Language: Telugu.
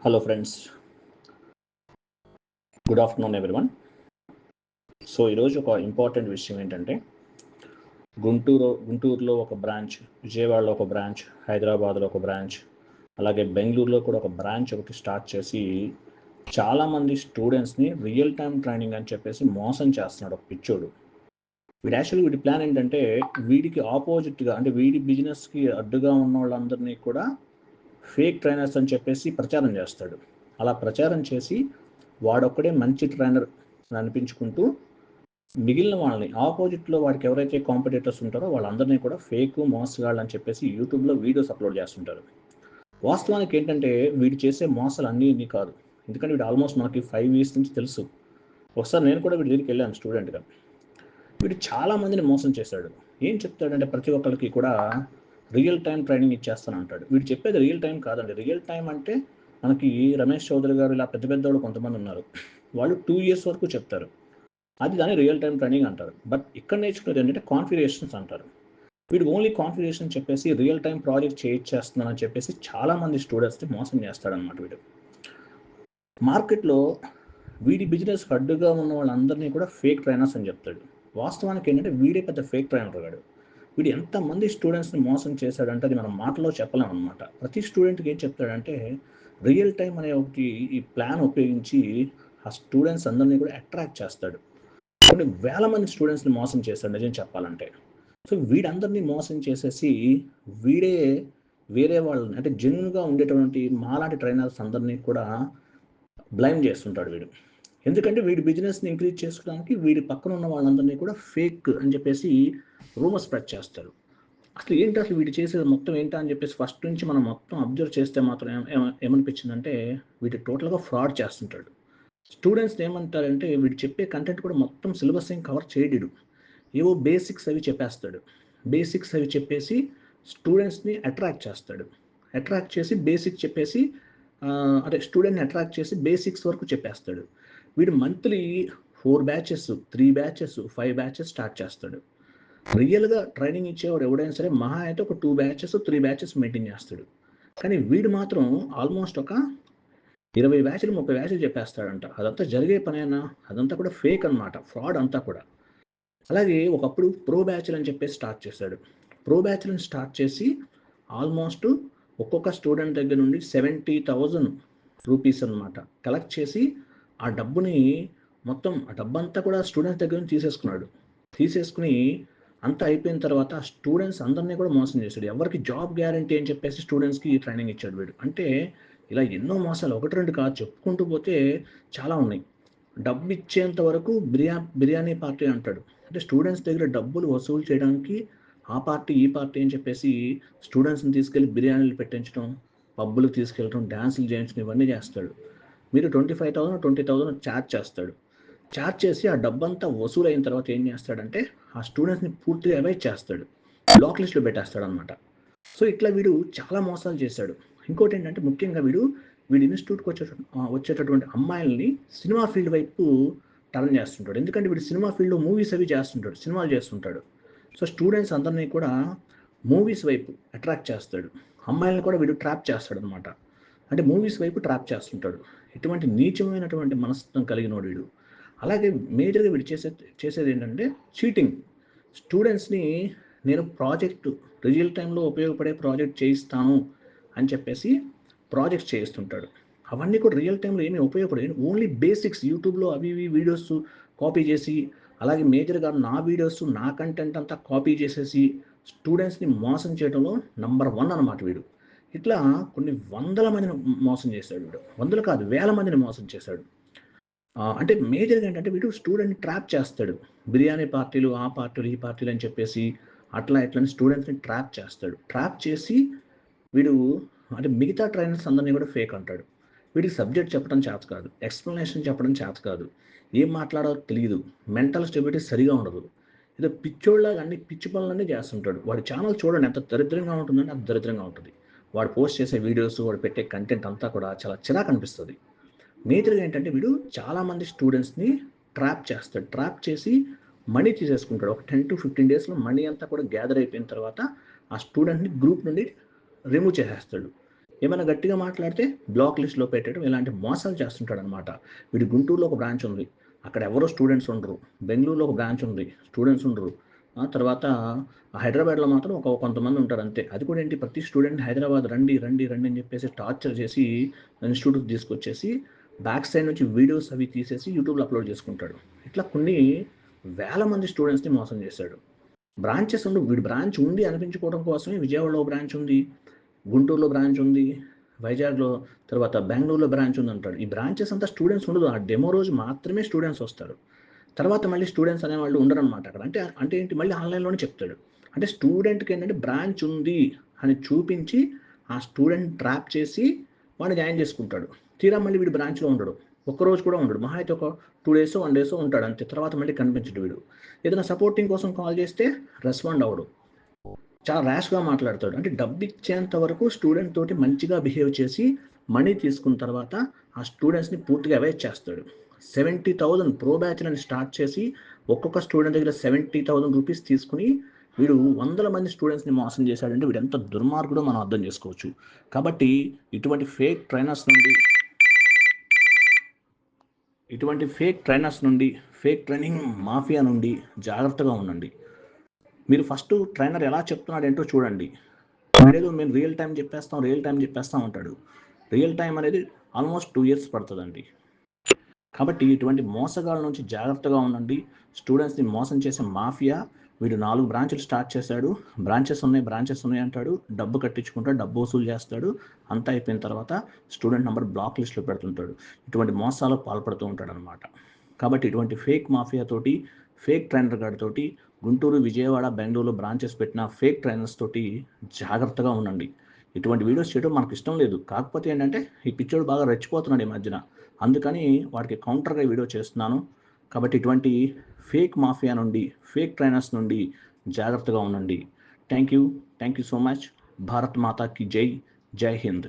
Hello friends good afternoon everyone so ఈరోజు ఒక ఇంపార్టెంట్ విషయం ఏంటంటే గుంటూరు గుంటూరులో ఒక బ్రాంచ్ విజయవాడలో ఒక బ్రాంచ్ హైదరాబాద్లో ఒక బ్రాంచ్ అలాగే బెంగళూరులో కూడా ఒక బ్రాంచ్ ఒకటి స్టార్ట్ చేసి చాలామంది స్టూడెంట్స్ని రియల్ టైం ట్రైనింగ్ అని చెప్పేసి మోసం చేస్తున్నాడు ఒక పిచ్చోడు. వీడు యాక్చువల్ వీడి ప్లాన్ ఏంటంటే వీడికి ఆపోజిట్గా అంటే వీడి బిజినెస్కి అడ్డుగా ఉన్న వాళ్ళందరినీ కూడా ఫేక్ ట్రైనర్స్ అని చెప్పేసి ప్రచారం చేస్తాడు. అలా ప్రచారం చేసి వాడొక్కడే మంచి ట్రైనర్ అని అనిపించుకుంటూ మిగిలిన వాళ్ళని ఆపోజిట్లో వాడికి ఎవరైతే కాంపిటేటర్స్ ఉంటారో వాళ్ళందరినీ కూడా ఫేక్ మోసగాళ్ళు అని చెప్పేసి యూట్యూబ్లో వీడియోస్ అప్లోడ్ చేస్తుంటారు. వాస్తవానికి ఏంటంటే వీడు చేసే మోసాలు అన్నీ ఇన్ని కాదు. ఎందుకంటే వీడు ఆల్మోస్ట్ మనకి ఫైవ్ ఇయర్స్ నుంచి తెలుసు. ఒకసారి నేను కూడా వీడి దగ్గరికి వెళ్ళాను స్టూడెంట్గా. వీడు చాలామందిని మోసం చేశాడు. ఏం చెప్తాడంటే ప్రతి ఒక్కరికి కూడా రియల్ టైం ట్రైనింగ్ ఇచ్చేస్తాను అంటాడు. వీడు చెప్పేది రియల్ టైం కాదండి. రియల్ టైం అంటే మనకి రమేష్ చౌదరి గారు ఇలా పెద్ద పెద్ద వాళ్ళు కొంతమంది ఉన్నారు. వాళ్ళు టూ ఇయర్స్ వరకు చెప్తారు. అది దాన్ని రియల్ టైం ట్రైనింగ్ అంటారు. బట్ ఇక్కడ నేర్చుకునేది ఏంటంటే కాన్ఫిగరేషన్స్ అంటారు. వీడు ఓన్లీ కాన్ఫిగరేషన్ చెప్పేసి రియల్ టైం ప్రాజెక్ట్ చేయించేస్తున్నానని చెప్పేసి చాలామంది స్టూడెంట్స్ని మోసం చేస్తాడనమాట వీడు. మార్కెట్లో వీడి బిజినెస్ హడ్డుగా ఉన్న వాళ్ళందరినీ కూడా ఫేక్ ట్రైనర్స్ అని చెప్తాడు. వాస్తవానికి ఏంటంటే వీడే పెద్ద ఫేక్ ట్రైనర్ గాడు. వీడు ఎంతమంది స్టూడెంట్స్ని మోసం చేశాడంటే అది మనం మాటలో చెప్పలేం అనమాట ప్రతి స్టూడెంట్కి ఏం చెప్తాడంటే రియల్ టైం అనే ఒకటి ఈ ప్లాన్ ఉపయోగించి ఆ స్టూడెంట్స్ అందరినీ కూడా అట్రాక్ట్ చేస్తాడు. కొన్ని వేల మంది స్టూడెంట్స్ని మోసం చేశాడు నిజం చెప్పాలంటే. సో వీడందరినీ మోసం చేసేసి వీడే వేరే వాళ్ళని అంటే జెన్యున్గా ఉండేటువంటి మాలాంటి ట్రైనర్స్ అందరినీ కూడా బ్లైమ్ చేస్తుంటాడు వీడు. ఎందుకంటే వీడి బిజినెస్ని ఇంక్రీజ్ చేసుకోవడానికి వీడి పక్కన ఉన్న వాళ్ళందరినీ కూడా ఫేక్ అని చెప్పేసి రూమర్ స్ప్రెడ్ చేస్తారు అసలు ఏంటి అసలు వీడు చేసేది మొత్తం ఏంటా అని చెప్పేసి ఫస్ట్ నుంచి మనం మొత్తం అబ్జర్వ్ చేస్తే మాత్రం ఏమనిపించిందంటే వీడు టోటల్గా ఫ్రాడ్ చేస్తుంటాడు. స్టూడెంట్స్ ఏమంటారంటే వీడు చెప్పే కంటెంట్ కూడా మొత్తం సిలబస్ ఏం కవర్ చేయడు. ఏవో బేసిక్స్ అవి చెప్పేస్తాడు. బేసిక్స్ అవి చెప్పేసి స్టూడెంట్స్ని అట్రాక్ట్ చేస్తాడు. అట్రాక్ట్ చేసి బేసిక్ చెప్పేసి అదే అంటే స్టూడెంట్ని అట్రాక్ట్ చేసి బేసిక్స్ వరకు చెప్పేస్తాడు. వీడు monthly four batches three batches five batches start చేస్తాడు. రియల్గా ట్రైనింగ్ ఇచ్చేవాడు ఎవడైనా సరే మహా అయితే ఒక two batches three batches maintain చేస్తాడు. కానీ వీడు మాత్రం ఆల్మోస్ట్ ఒక ఇరవై బ్యాచ్లు ముప్పై బ్యాచ్లు చెప్పేస్తాడంట. అదంతా జరిగే పనేనా? అదంతా కూడా ఫేక్ అనమాట ఫ్రాడ్ అంతా కూడా. అలాగే ఒకప్పుడు ప్రో బ్యాచ్లు అని చెప్పేసి స్టార్ట్ చేశాడు. ప్రో బ్యాచ్లను స్టార్ట్ చేసి ఆల్మోస్ట్ ఒక్కొక్క స్టూడెంట్ దగ్గర నుండి సెవెంటీ థౌజండ్ రూపీస్ అన్నమాట కలెక్ట్ చేసి ఆ డబ్బుని మొత్తం ఆ డబ్బంతా కూడా స్టూడెంట్స్ దగ్గర నుంచి తీసేసుకున్నాడు. తీసేసుకుని అంతా అయిపోయిన తర్వాత స్టూడెంట్స్ అందరినీ కూడా మోసం చేశాడు. ఎవరికి జాబ్ గ్యారంటీ అని చెప్పేసి స్టూడెంట్స్కి ట్రైనింగ్ ఇచ్చాడు వీడు. అంటే ఇలా ఎన్నో మోసాలు ఒకటి రెండు కాదు చెప్పుకుంటూ పోతే చాలా ఉన్నాయి. డబ్బు ఇచ్చేంత వరకు బిర్యా బిర్యానీ పార్టీ అంటాడు. అంటే స్టూడెంట్స్ దగ్గర డబ్బులు వసూలు చేయడానికి ఆ పార్టీ ఈ పార్టీ అని చెప్పేసి స్టూడెంట్స్ని తీసుకెళ్ళి బిర్యానీలు పెట్టించడం పబ్బులు తీసుకెళ్ళడం డ్యాన్సులు చేయించడం ఇవన్నీ చేస్తాడు. మీరు twenty five thousand twenty thousand charge చేస్తాడు. ఛార్జ్ చేసి ఆ డబ్బంతా వసూలైన తర్వాత ఏం చేస్తాడంటే ఆ స్టూడెంట్స్ని పూర్తిగా అవాయిడ్ చేస్తాడు. బ్లాక్ లిస్ట్లో పెట్టేస్తాడు అనమాట సో ఇట్లా వీడు చాలా మోసాలు చేశాడు. ఇంకోటి ఏంటంటే ముఖ్యంగా వీడు వీడి ఇన్స్టిట్యూట్కి వచ్చే వచ్చేటటువంటి అమ్మాయిల్ని సినిమా ఫీల్డ్ వైపు టర్న్ చేస్తుంటాడు. ఎందుకంటే వీడు సినిమా ఫీల్డ్లో మూవీస్ అవి చేస్తుంటాడు సినిమాలు చేస్తుంటాడు. సో స్టూడెంట్స్ అందరినీ కూడా మూవీస్ వైపు అట్రాక్ట్ చేస్తాడు. అమ్మాయిలను కూడా వీడు ట్రాప్ చేస్తాడు అనమాట అంటే మూవీస్ వైపు ట్రాప్ చేస్తుంటాడు. ఇటువంటి నీచమైనటువంటి మనస్తత్వం కలిగినోడు వీడు. అలాగే మేజర్గా వీడు చేసే చేసేది ఏంటంటే చీటింగ్ స్టూడెంట్స్ని నేను ప్రాజెక్టు రియల్ టైంలో ఉపయోగపడే ప్రాజెక్ట్ చేయిస్తాను అని చెప్పేసి ప్రాజెక్ట్ చేయిస్తుంటాడు. అవన్నీ కూడా రియల్ టైంలో ఏమీ ఉపయోగపడేవి. ఓన్లీ బేసిక్స్ యూట్యూబ్లో అవి ఇవి వీడియోస్ కాపీ చేసి అలాగే మేజర్గా నా వీడియోస్ నా కంటెంట్ అంతా కాపీ చేసేసి స్టూడెంట్స్ని మోసం చేయడంలో నంబర్ వన్ అనమాట వీడు. ఇట్లా కొన్ని వందల మందిని మోసం చేశాడు వీడు. వందలు కాదు వేల మందిని మోసం చేశాడు. అంటే మేజర్గా ఏంటంటే వీడు స్టూడెంట్ ట్రాప్ చేస్తాడు. బిర్యానీ పార్టీలు ఆ పార్టీలు ఈ పార్టీలు అని చెప్పేసి అట్లా ఇట్లా స్టూడెంట్స్ని ట్రాప్ చేస్తాడు. ట్రాప్ చేసి వీడు అంటే మిగతా ట్రైనర్స్ అందరినీ కూడా ఫేక్ అంటాడు. వీడికి సబ్జెక్ట్ చెప్పడం చేత కాదు. ఎక్స్ప్లెనేషన్ చెప్పడం చేత కాదు. ఏం మాట్లాడాలో తెలియదు. మెంటల్ స్టెబిలిటీ సరిగా ఉండదు. ఏదో పిచ్చోళ్ళగా అన్ని పిచ్చి పనులన్నీ చేస్తుంటాడు. వాడి ఛానల్ చూడండి ఎంత దరిద్రంగా ఉంటుందంటే అంత దరిద్రంగా ఉంటుంది. వాడు పోస్ట్ చేసే వీడియోస్ వాడు పెట్టే కంటెంట్ అంతా కూడా చాలా చిరాకు అనిపిస్తుంది. మేజర్గా ఏంటంటే వీడు చాలామంది స్టూడెంట్స్ని ట్రాప్ చేస్తాడు. ట్రాప్ చేసి మనీ తీసేసుకుంటాడు. ఒక టెన్ టు ఫిఫ్టీన్ డేస్లో మనీ అంతా కూడా గ్యాదర్ అయిపోయిన తర్వాత ఆ స్టూడెంట్ని గ్రూప్ నుండి రిమూవ్ చేసేస్తాడు. ఏమైనా గట్టిగా మాట్లాడితే బ్లాక్ లిస్ట్లో పెట్టడం ఇలాంటి మోసాలు చేస్తుంటాడు అనమాట వీడి గుంటూరులో ఒక బ్రాంచ్ ఉంది. అక్కడ ఎవరో స్టూడెంట్స్ ఉండరు. బెంగళూరులో ఒక బ్రాంచ్ ఉంది. స్టూడెంట్స్ ఉండరు. ఆ తర్వాత హైదరాబాద్లో మాత్రం ఒక కొంతమంది ఉంటారు అంతే. అది కూడా ఏంటి? ప్రతి స్టూడెంట్ హైదరాబాద్ రండి రండి రండి అని చెప్పేసి టార్చర్ చేసి ఇన్స్టిట్యూట్కి తీసుకొచ్చేసి బ్యాక్ సైడ్ నుంచి వీడియోస్ అవి తీసేసి యూట్యూబ్లో అప్లోడ్ చేసుకుంటాడు. ఇట్లా కొన్ని వేల మంది స్టూడెంట్స్ని మోసం చేశాడు. బ్రాంచెస్ ఉండు వీడి బ్రాంచ్ ఉంది అనిపించుకోవడం కోసమే విజయవాడలో బ్రాంచ్ ఉంది గుంటూరులో బ్రాంచ్ ఉంది వైజాగ్లో తర్వాత బెంగళూరులో బ్రాంచ్ ఉంది అంటాడు. ఈ బ్రాంచెస్ అంతా స్టూడెంట్స్ ఉండదు. ఆ డెమో రోజు మాత్రమే స్టూడెంట్స్ వస్తారు. తర్వాత మళ్ళీ స్టూడెంట్స్ అనే వాళ్ళు ఉండరు అనమాట అక్కడ. అంటే అంటే ఏంటి? మళ్ళీ ఆన్లైన్లోనే చెప్తాడు. అంటే స్టూడెంట్కి ఏంటంటే బ్రాంచ్ ఉంది అని చూపించి ఆ స్టూడెంట్ ట్రాప్ చేసి వాడిని జాయిన్ చేసుకుంటాడు. తీరా మళ్ళీ వీడు బ్రాంచ్లో ఉండడు. ఒక్కరోజు కూడా ఉండడు. మహా అయితే ఒక టూ డేస్ వన్ డేస్ ఉంటాడు. అంతే. తర్వాత మళ్ళీ కనిపించడు వీడు. ఏదైనా సపోర్టింగ్ కోసం కాల్ చేస్తే రెస్పాండ్ అవ్వడు. చాలా ర్యాష్గా మాట్లాడతాడు. అంటే డబ్బు ఇచ్చేంత వరకు స్టూడెంట్ తోటి మంచిగా బిహేవ్ చేసి మనీ తీసుకున్న తర్వాత ఆ స్టూడెంట్స్ని పూర్తిగా అవాయిడ్ చేస్తాడు. సెవెంటీ థౌజండ్ ప్రో బ్యాచ్లని స్టార్ట్ చేసి ఒక్కొక్క స్టూడెంట్ దగ్గర సెవెంటీ థౌజండ్ రూపీస్ తీసుకుని వీడు వందల మంది స్టూడెంట్స్ని మోసం చేశాడంటే వీడు ఎంత దుర్మార్గుడో మనం అర్థం చేసుకోవచ్చు. కాబట్టి ఇటువంటి ఫేక్ ట్రైనర్స్ నుండి ఇటువంటి ఫేక్ ట్రైనర్స్ నుండి ఫేక్ ట్రైనింగ్ మాఫియా నుండి జాగ్రత్తగా ఉండండి. మీరు ఫస్ట్ ట్రైనర్ ఎలా చెప్తున్నాడు ఏంటో చూడండి. వీడేదో మేము రియల్ టైం చెప్పేస్తాం రియల్ టైం చెప్పేస్తాం అంటాడు. రియల్ టైం అనేది ఆల్మోస్ట్ టూ ఇయర్స్ పడుతుందండి. కాబట్టి ఇటువంటి మోసగాళ్ళ నుంచి జాగ్రత్తగా ఉండండి. స్టూడెంట్స్ని మోసం చేసే మాఫియా వీడు నాలుగు బ్రాంచ్లు స్టార్ట్ చేశాడు. బ్రాంచెస్ ఉన్నాయి బ్రాంచెస్ ఉన్నాయి అంటాడు. డబ్బు కట్టించుకుంటాడు డబ్బు వసూలు చేస్తాడు. అంతా అయిపోయిన తర్వాత స్టూడెంట్ నెంబర్ బ్లాక్ లిస్ట్లో పెడుతుంటాడు. ఇటువంటి మోసాలకు పాల్పడుతూ ఉంటాడు అనమాట కాబట్టి ఇటువంటి ఫేక్ మాఫియా తోటి ఫేక్ ట్రైనర్ గారి తోటి గుంటూరు విజయవాడ బెంగళూరులో బ్రాంచెస్ పెట్టిన ఫేక్ ట్రైనర్స్ తోటి జాగ్రత్తగా ఉండండి. ఇటువంటి వీడియోస్ చేయడం మనకు ఇష్టం లేదు. కాకపోతే ఏంటంటే ఈ పిచ్చోడు బాగా రెచ్చిపోతున్నాడు ఈ మధ్యన. అందుకని వాడికి కౌంటర్గా వీడియో చేస్తున్నాను. కాబట్టి ఇటువంటి ఫేక్ మాఫియా నుండి ఫేక్ ట్రైనర్స్ నుండి జాగ్రత్తగా ఉండండి. Thank you. Thank you so much. Bharat మాతాకి జై. జై హింద్.